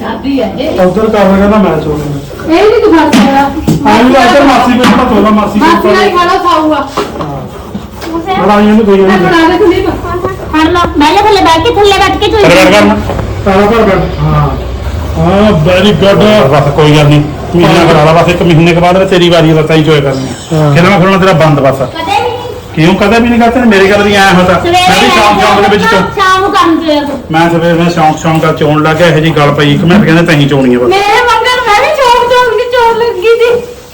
ਦਾਦੀ ਹੈ ਇਹ। ਉਧਰ ਕਰ ਰਿਹਾ ਨਾ ਮੈਚ ਹੋ। ਰਿਹਾ ਇਹ ਨਹੀਂ ਤੂੰ ਫੜ ਸਕਦਾ ਆਈ ਵੀ ਇੱਧਰ ਮਾਸੀ ਕੋਲ ਪਤਾ ਹੋਗਾ ਮਾਸੀ ਮਾਸੀ ਕੋਲ ਨਾਲ ਖਾਣਾ ਖਾਊਗਾ। ਲੜਾਈਆਂ ਨੂੰ ਕੋਈ ਮੈਂ ਨਹੀਂ ਬਣਾ ਦੇ ਖੁੱਲੀ। ਫੜ ਲਾ। ਮੈਂ ਲੈ ਥੱਲੇ ਬੈਠ ਕੇ ਥੱਲੇ ਬੈਠ ਕੇ ਫਿਰ ਗੱਲ ਕਰਨਾ ਤਾਰਾ ਪਰ ਬੈਠ ਹਾਂ। ਹਾਂ ਵੈਰੀ ਗੁੱਡ ਬਸ ਕੋਈ ਗੱਲ ਨਹੀਂ। ਮਹੀਨਾ ਕਰਾ ਲਾ ਬਸ ਇੱਕ ਮਹੀਨੇ ਕੇ ਬਾਅਦ ਤੇਰੀ ਵਾਰੀ ਹੈ ਤਾਂ ਇੰਜੋਏ ਕਰਨੀ ਹਾਂ। ਕਿਹਨਾਂ ਮੈਂ ਖੋਲਣਾ ਤੇਰਾ ਬੰਦ ਬਸ। ਕਦੇ ਵੀ ਨਹੀਂ। ਕਿਉਂ ਕਦੇ ਵੀ ਨਹੀਂ ਕਰਤੇ ਮੇਰੀ ਗੱਲ ਨਹੀਂ ਆਇਆ ਹੁੰਦਾ। ਮੈਂ ਸਵੇਰੇ ਵੀ ਸ਼ਾਮ ਸ਼ਾਮ ਦੇ ਵਿੱਚ ਚੋ ਸ਼ਾਮ ਨੂੰ ਕੰਮ ਤੇ ਮੈਂ ਸਵੇਰੇ ਮੈਂ ਸ਼ੌਂਕ ਸ਼ੌਂਕ ਦਾ ਚੋਣ ਲੱਗ ਗਿਆ ਇਹੋ ਜੀ ਗੱਲ ਪਈ ਇੱਕ ਮਿੰਟ ਕਹਿੰਦੇ ਤਹੀਂ ਚੋਣੀ ਹੈ ਬਸ। ਮੇਰੇ ਮੰਗਰ ਮੈਂ ਵੀ ਚੋਕ ਚੋਕ ਦੀ ਚੋੜ ਲੱਗੀ ਸੀ।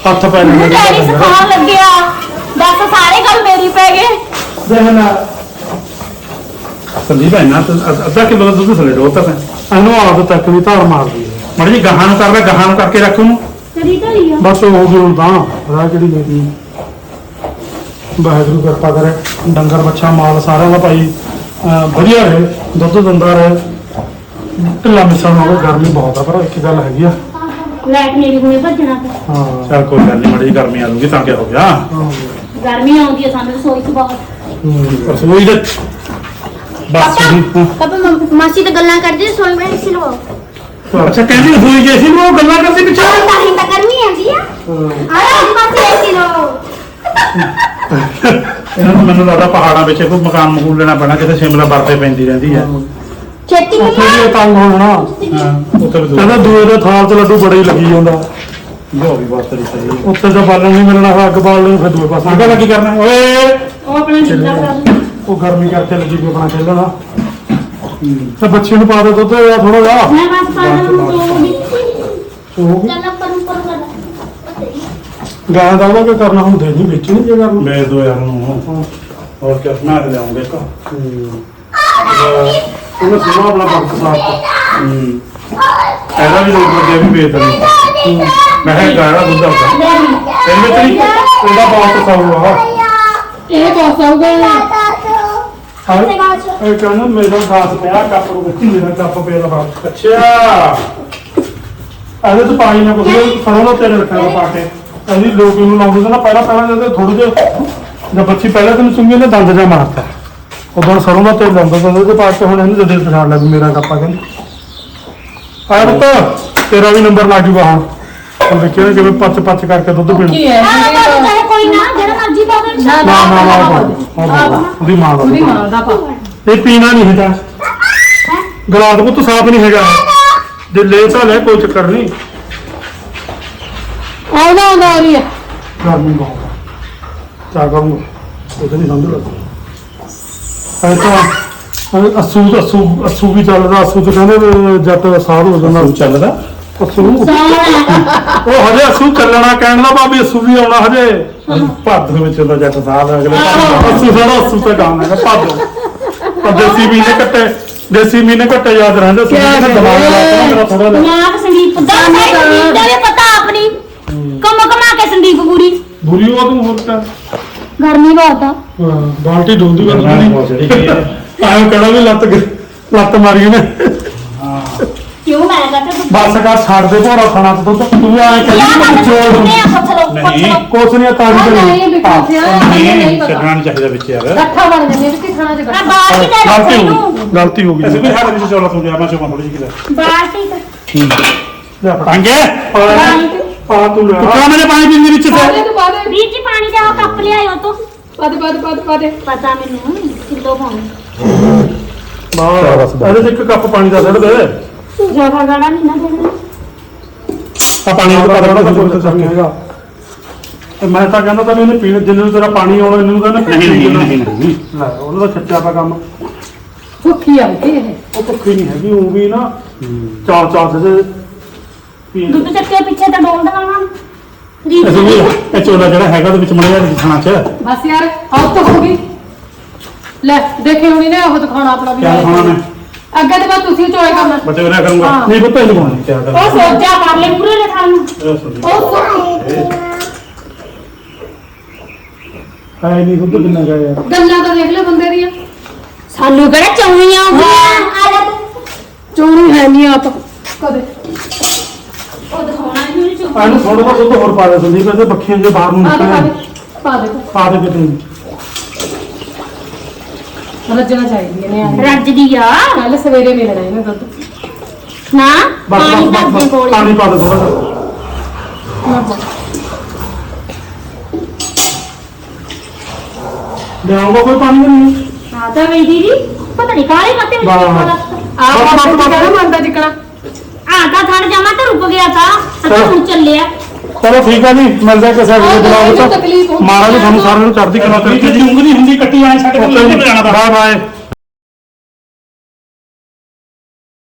ਹੱਥ ਪੈ ਮੈਨੂੰ ਜਾਂਦੇ ਡੈਡੀ ਸਿਖਾਉਣ ਲੱਗਿਆ ਦੱਸ ਸਾਰੇ ਗੱਲ ਮੇਰੀ ਪੈ ਗਏ। ਦੇਖ ਲੈ। ਸੰਦੀਪ ਇੰਨਾ ਤਾਂ ਅੱਧ- ਅੱਧਾ ਕਿਲੋ ਦਾ ਦੁੱਧ ਥੱਲੇ ਡੋਲਤਾ ਤੈਂ। ਇਹਨੂੰ ਆਦਤ ਤੱਕ ਵੀ ਧਾਰ ਮਾਰਦੀ ਹੈ ਮੜ ਜੀ ਗਾਹਾਂ ਨੂੰ ਕਰ ਲੈ ਗਾਹਾਂ ਨੂੰ ਕਰਕੇ ਰੱਖ ਉਹਨੂੰ। ਕਰੀ ਲਿਆ ਬਸ ਉਹ ਹੁਣ ਤਾਂ ਰਾਹ ਕਿਹੜੀ ਲੈਦੀ ਵਾਹਿਗੁਰੂ ਕਿਰਪਾ ਕਰੇ ਡੰਗਰ ਬੱਚਾ ਮਾਲ ਸਾਰਿਆਂ ਦਾ ਭਾਈ ਵਧੀਆ ਰਹੇ ਦੁੱਧ ਦਿੰਦਾ ਰਹੇ। ਢਿੱਲਾ ਮਿਸਣ ਹੋਵੇ ਗਰਮੀ ਬਹੁਤ ਆ ਪਰ ਇੱਕ ਗੱਲ ਹੈਗੀ ਆ। ਲਾਈਟ ਮੇਰੀ ਹੁਣੇ ਭੱਜਣਾ ਹਾਂ। ਚਲ ਕੋਈ ਗੱਲ ਨਹੀਂ ਮੜੀ ਗਰਮੀ ਆ ਲੂਗੀ ਤਾਂ ਕੀ ਹੋ ਗਿਆ। ਗਰਮੀ ਆਉਂਦੀ ਹੈ ਸਾਨੂੰ ਰਸੋਈ ਚ ਬਹੁਤ। ਹੂੰ। ਰਸੋਈ ਦੇ ਬਸ ਜੀ। ਪਾਪਾ ਮਾਸੀ ਤਾਂ ਗੱਲਾਂ ਕਰਦੀ ਸੋਈ ਬੈਠ ਸੀ ਲੋ ਅੱਛਾ ਕਹਿੰਦੀ ਰਸੋਈ ਜੇ ਸੀ ਉਹ ਗੱਲਾਂ ਕਰਦੀ ਪਿੱਛੇ। ਤਾਂ ਹੀ ਤਾਂ ਗਰਮੀ ਆਉਂਦੀ ਆ। ਹਾਂ। ਆਇਆ ਮਾਸੀ ਐਸੀ ਲੋ ਇਹਨਾਂ ਨੂੰ ਮੈਨੂੰ ਲੱਗਦਾ ਪਹਾੜਾਂ ਵਿੱਚ ਕੋਈ ਮਕਾਨ ਮਕੂਨ ਲੈਣਾ ਪੈਣਾ ਜਿੱਥੇ ਸ਼ਿਮਲਾ ਬਰਫੇ ਪੈਂਦੀ ਰਹਿੰਦੀ ਹੈ। ਛੇਤੀ ਉੱਥੇ ਵੀ ਇਹ ਤੰਗ ਹੋਣਾ। ਹਾਂ ਉੱਥੇ ਵੀ ਕਹਿੰਦਾ ਦੂਏ ਦੇ ਥਾਲ 'ਚ ਲੱਡੂ ਬੜੇ ਹੀ ਲੱਗੀ ਜਾਂਦਾ। ਜੋ ਵੀ ਬਾਤ ਤੇਰੀ ਸਹੀ ਹੈ ਉੱਥੇ ਤਾਂ ਬਾਲਣ ਨਹੀਂ ਮਿਲਣਾ ਫਿਰ ਅੱਗ ਬਾਲ ਨੂੰ ਫਿਰ ਦੂਏ ਪਾਸੇ। ਅੱਗੇ ਲੱਗੀ ਕਰਨਾ। ਓਏ! ਉਹ ਆਪਣਾ ਜਿੰਦਾ ਕਰ ਉਹ ਗਰਮੀ ਕਰਕੇ ਲੱਗੀ ਵੀ ਆਪਣਾ ਖੇਲਣਾ ਤੇ ਬੱਚੇ ਨੂੰ ਪਾ ਦੇ ਦੁੱਧ ਜਾਂ ਥੋੜਾ ਜਿਹਾ। ਮੈਂ ਬਸ ਪਾਣ ਨੂੰ ਦੋ ਵੀ ਉਹ ਵੀ। ਚੱਲ ਪਰ ਪਰ ਕਰ ਗਾਂ ਦਾ ਉਹਦਾ ਕੀ ਕਰਨਾ ਹੁਣ ਦੇ ਨਹੀਂ ਵਿੱਚ ਨਹੀਂ ਜੇ ਕਰਨਾ। ਮੇਰੇ ਦੋ ਯਾਰ ਨੂੰ ਹੋਰ ਕਿਆ ਮੈਂ ਤੇ ਲਿਆਉਂਗਾ ਇੱਕ। ਉਹਨੇ ਸੁਣਾ ਆਪਣਾ ਬੰਦ ਸਾਫ਼ ਹੂੰ। ਇਹਦਾ ਵੀ ਲੋਕ ਲੱਗੇ ਵੀ ਵੇਚ ਦੇ ਮੈਂ ਕਿਹਾ ਗਾੜਾ ਦੁੱਧ ਆਉਂਦਾ ਇਹਦੇ ਵਿੱਚ ਨਹੀਂ ਇਹਦਾ ਬਹੁਤ ਪਸਾਊਗਾ ਇਹ ਕੋਸ ਆਊਗਾ ਹਾਂ ਇਹ ਕਹਿੰਦਾ ਮੇਰਾ ਖਾਸ ਪਿਆ ਕੱਪ ਨੂੰ ਵਿੱਚ ਮੇਰਾ ਕੱਪ ਪਿਆ ਦਾ ਬਾਤ ਅੱਛਾ। ਇਹਦੇ ਚ ਪਾਣੀ ਨਾ ਕੁਝ ਸਰੋਂ ਦਾ ਤੇਲ ਰੱਖਿਆ ਵਾ ਪਾ ਕੇ। ਅਸੀਂ ਲੋਕ ਲਾਉਂਦੇ ਸੀ ਨਾ ਪਹਿਲਾਂ ਪਹਿਲਾਂ ਜਦੋਂ ਥੋੜੇ ਜਿਹੇ ਜਦ ਬੱਚੀ ਪਹਿਲਾਂ ਦਿਨ ਚੁੰਗੀ ਨੇ ਦੰਦ ਜਾ ਮਾਰਤਾ। ਉਦੋਂ ਸਰੋਂ ਦਾ ਤੇਲ ਲਾਉਂਦਾ ਸੀ ਉਹਦੇ ਪਾ ਕੇ ਹੁਣ ਇਹਨੂੰ ਜਦੇ ਪਛਾਣ ਲਿਆ ਵੀ ਮੇਰਾ ਕੱਪਾ ਕਹਿੰਦੀ। ਆਇਆ ਪੁੱਤ ਤੇਰਾ ਵੀ ਨੰਬਰ ਲੱਗ ਜੂਗਾ ਹੁਣ। ਹੁਣ ਦੇਖਿਓ ਕਿਵੇਂ ਪੱਚ ਪੱਚ ਕਰਕੇ ਦੁੱਧ ਪੀਣਾ। ਕੀ ਹੈ? ਆ ਕੋਈ ਨਾ ਜਿਹੜਾ ਮਰਜ਼ੀ ਪਾ ਦੇ। ਨਾ ਨਾ ਨਾ ਨਾ ਉਹ ਉਹਦੀ ਮਾਂ ਦਾ ਉਹਦੀ। ਮਾਂ ਦਾ ਪਾ। ਇਹ ਪੀਣਾ ਨਹੀਂ ਹੈਗਾ। ਗਲਾਸ ਪੁੱਤ ਸਾਫ਼ ਨਹੀਂ ਹੈਗਾ। ਜੇ ਲੈ ਤਾਂ ਲੈ ਕੋਈ ਚੱਕਰ ਨਹੀਂ। ਆਉਂਦਾ ਆਉਂਦਾ ਆ ਰਹੀ ਹੈ। ਗਰਮੀ ਬਹੁਤ ਹੈ ਕਿਆ ਕਰੂੰਗਾ ਉਹ ਤਾਂ ਨਹੀਂ ਸਮਝ ਲੱਗਦਾ। ਐ ਤਾਂ ਐ ਅਸੂ ਅਸੂ ਅਸੂ ਵੀ ਚੱਲਦਾ ਅਸੂ ਤੇ ਕਹਿੰਦੇ ਵੀ ਜੱਟ ਸਾਧ ਹੋ ਜਾਂਦਾ। ਚੱਲਦਾ। ਅਸੂ। ਉਹ ਹਜੇ ਅਸੂ ਚੱਲਣਾ ਕਹਿਣ ਦਾ ਭਾਵੇਂ ਅਸੂ ਵੀ ਆਉਣਾ ਹਜੇ। ਭਾਰਤ ਦੇ ਵਿੱਚ ਦਾ ਜੱਟ ਸਾਹਿਬ ਅਗਲੇ ਅਸੂ ਸਾਡਾ ਅਸੂ ਤੇ ਕੰਮ ਹੈਗਾ ਭਾਦੋ ਪਰ ਦੇਸੀ ਮੀਨੇ ਕੱਟੇ ਦੇਸੀ ਮੀਨੇ ਕੱਟੇ ਯਾਦ ਰਹਿੰਦੇ ਸੀ। ਦਿਮਾਗ ਕਰੇ? ਲਾ ਥੋੜਾ ਜਿਹਾ। ਦਿਮਾਗ ਸੰਦੀਪ ਦਾ ਸੰਦੀਪ ਦਾ ਵੀ ਪਤਾ ਆਪਣੀ। ਕਮ ਕਮਾ ਕੇ ਸੰਦੀਪ ਪੂਰੀ। ਬੁਰੀ ਉਹ ਤੂੰ ਹੋਰ ਕਿਆ ਗਰਮੀ ਬਹੁਤ ਆ। ਹਾਂ, ਬਾਲਟੀ ਡੋਲਦੀ ਮੈਂ ਕਰਦੀ ਬਹੁਤ ਜਿਹੜੀ ਕੀ ਹੈ ਆਇਆ ਕੜਾ ਵੀ ਲੱਤ ਗ- ਲੱਤ ਮਾਰੀ ਨੇ ਕਿਉਂ ਮੈਂ ਕਹਤਾ ਤੂੰ? ਬਸ ਕਰ ਛੱਡ ਦੇ ਭੋਰਾ ਖਾਣਾ ਤੇ ਤੂੰ ਤੂੰ ਆਇਆ ਯਾਰ ਕਹਿੰਦੀ ਮੈਂ ਮੈਂ ਛੋੜ ਦੂੰ ਪੁੱਛ ਲਓ ਪੁੱਛ ਨਹੀਂ। ਲਓ। ਕੁਛ ਨਹੀਂ ਤਾਂ ਆ ਵੀ ਨਹੀਂ ਬਿਕਾਸ ਨਹੀਂ ਨਹੀਂ ਪਤਾ। ਛੱਡਣਾ ਨਹੀਂ ਚਾਹੀਦਾ ਵਿੱਚ ਯਾਰ। ਇਕੱਠਾ ਬਣ ਜਾਂਦੇ ਨੇ ਕਿ ਖਾਣਾ ਚ ਮੈਂ ਇਕੱਠਾ ਬਾਲਟੀ ਤੇ ਰੱਖ ਗਲਤੀ ਹੋ ਇਹਨੂੰ ਗਈ। ਗਲਤੀ ਹੋ ਅਸੀਂ ਵੀ ਗਈ ਹਰ ਵਿੱਚ ਚੋਲਾ ਤੂੰ ਗਿਆ ਮੈਂ ਚੋਮਾ ਥੋੜੀ ਜਿਹੀ ਕਿਤੇ ਬਾਲਟੀ ਤੇ ਲੈ ਫੜ। ਪੰਗੇ? ਪਾਣੀ ਪਾ ਤੂੰ ਲੈ। ਕਿਉਂ ਮੇਰੇ ਪਾਣੀ ਪੀਂਦੀ ਵਿੱਚ ਪਾ ਦੇ ਤੇ ਤੂੰ ਪਾ ਦੇ। ਵੀਰ ਜੀ ਪਾਣੀ ਦਾ ਉਹ ਕੱਪ ਲਿਆਇਓ ਤੂੰ। ਪਾ ਦੇ ਪਾ ਦੇ ਪਾ ਦੇ ਪਾ ਦੇ। ਪਤਾ ਮੈਨੂੰ ਕਿਲੋ ਪਾਉਣੀ। ਬਸ ਇਹਦੇ ਚ ਇੱਕ ਕੱਪ ਪਾਣੀ ਦਾ ਛੱਡ ਦੇ। ਜ਼ਿਆਦਾ ਗਾੜਾ ਨਹੀਂ ਨਾ ਦੇਣਾ। ਆ ਪਾਣੀ ਦਾ ਪਤਾ ਨਾ ਕੋਈ ਤਾਂ ਹੈਗਾ ਤੇ ਮੈਂ ਤਾਂ ਕਹਿੰਦਾ ਤਾਂ ਵੀ ਇਹਨੇ ਪੀਣ ਜਿੰਨੇ ਨੂੰ ਤੇਰਾ ਪਾਣੀ ਆਉਣਾ ਇਹਨੂੰ ਕਹਿੰਦਾ ਨਹੀਂ ਨਹੀਂ ਨਹੀਂ ਨਹੀਂ। ਲੈ ਉਹਨਾਂ ਦਾ ਛੱਚਾ ਪਾ ਕੰਮ। ਭੁੱਖੀ ਆ ਬਈ ਇਹ। ਉਹ ਭੁੱਖੀ ਨਹੀਂ ਹੈਗੀ ਉਹ ਵੀ ਨਾ ਚਾਰ ਚਾਰ ਦੇ ਪੀ ਦੁੱਧ ਚੱਕੇ ਪਿੱਛੇ ਤਾਂ ਡੋਲ ਦਵਾਂ ਰੀਤ ਅਸੀਂ ਵੀ ਇਹ ਚੋਲਾ ਜਿਹੜਾ ਹੈਗਾ ਉਹਦੇ ਵਿੱਚ ਮੜਿਆ ਦਿਖਣਾ ਚ। ਬਸ ਯਾਰ ਆਉ ਤਾਂ ਹੋ ਗਈ। ਲੈ ਦੇਖੇ ਹੁਣੀ ਨੇ ਉਹ ਦਿਖਾਉਣਾ ਆਪਣਾ ਵੀ। ਕਿਆ ਦਿਖਾਉਣਾ ਮੈਂ? ਅੱਗੇ ਤੇ ਬਾਅਦ ਤੁਸੀਂ ਚੋਏ ਕਰਨਾ। ਬੱਚੇ ਉਹਨਾਂ ਕਰੂੰਗਾ। ਹਾਂ। ਨਹੀਂ ਪਤਾ ਨਹੀਂ ਪਾਣੀ ਕਿਆ ਉਹ ਸੋਚਿਆ ਕਰ ਲੈ ਪੂਰੇ ਲੈ ਖਾਣ ਨੂੰ। ਉਹ ਸੁਣ। ਹੈ ਨਹੀਂ ਦੁੱਧ ਕਿੰਨਾ ਗਿਆ ਯਾਰ ਗੱਲਾਂ ਤਾਂ ਦੇਖ ਲੈ ਬੰਦੇ ਦੀਆਂ। ਸਾਨੂੰ ਕਿਹੜਾ ਚੌਣੀਆਂ ਆਉਂਦੀਆਂ ਆ ਜਾ। ਤੂੰ ਚੋਣੀ ਹੈ ਨਹੀਂ ਆਪ। ਕਦੇ। ਉਹ ਦਿਖਾਉਣਾ ਨਹੀਂ ਚੌਣੀ ਇਹਨੂੰ ਥੋੜਾ ਜਿਹਾ ਦੁੱਧ ਹੋਰ ਪਾ ਦੇ ਸੰਦੀਪ ਇਹਦੇ ਬੱਖੀਆਂ ਜੇ ਬਾਹਰ ਨੂੰ ਆ ਦੇ ਨਿਕਲੇ। ਪਾ ਦੇ। ਪਾ ਦੇ ਕਿਤੇ। ਰੱਜਣਾ ਚਾਹੀਦੀ ਨੇ ਆ ਰੱਜਦੀ ਆ? ਕੱਲ ਸਵੇਰੇ ਮਿਲਣਾ ਇਹਨੂੰ ਦੁੱਧ। ਨਾ ਬਸ ਪਾਣੀ ਬਸ ਦਾ ਬਸ, ਕੋਲ ਪਾਣੀ ਪਾ ਦੇ ਥੋੜਾ ਜਿਹਾ। ਲਿਆਉਂਗਾ ਕੋਈ ਪਾਣੀ ਨਹੀਂ ਹਾਂ ਤਾਂ ਬਈ ਦੀਦੀ। ਪਤਾ ਨਹੀਂ ਕਾਲੇ ਮੱਤੇ ਵਿੱਚ ਵਾਹ। ਦਾ ਆ ਬਸ, ਬਸ, ਬਸ। ਮੰਨਦਾ ਜਿਕਣਾ ਆ ਤਾਂ ਥੜ ਜਾਵਾਂ ਤਾਂ ਰੁਕ ਗਿਆ ਤਾਂ। ਅੱਛਾ। ਹੁਣ ਚੱਲਿਆ। ਚਲੋ ਠੀਕ ਆ ਜੀ ਮਿਲਦੇ ਆ ਕਿਸੇ ਅਗਲੇ ਬਲੌਗ ਚ ਮਹਾਰਾਜ। ਤੁਹਾਨੂੰ ਸਾਰਿਆਂ ਨੂੰ ਚੜ੍ਹਦੀ ਕਲਾ ਕਦੀ ਕਰਕੇ ਉਂਗਲੀ ਹੁੰਦੀ ਕੱਟੀ ਆਏ ਸਾਡੇ ਕੋਲ ਲੈ ਕੇ ਜਾਣਾ ਦਾ ਬਾਏ ਬਾਏ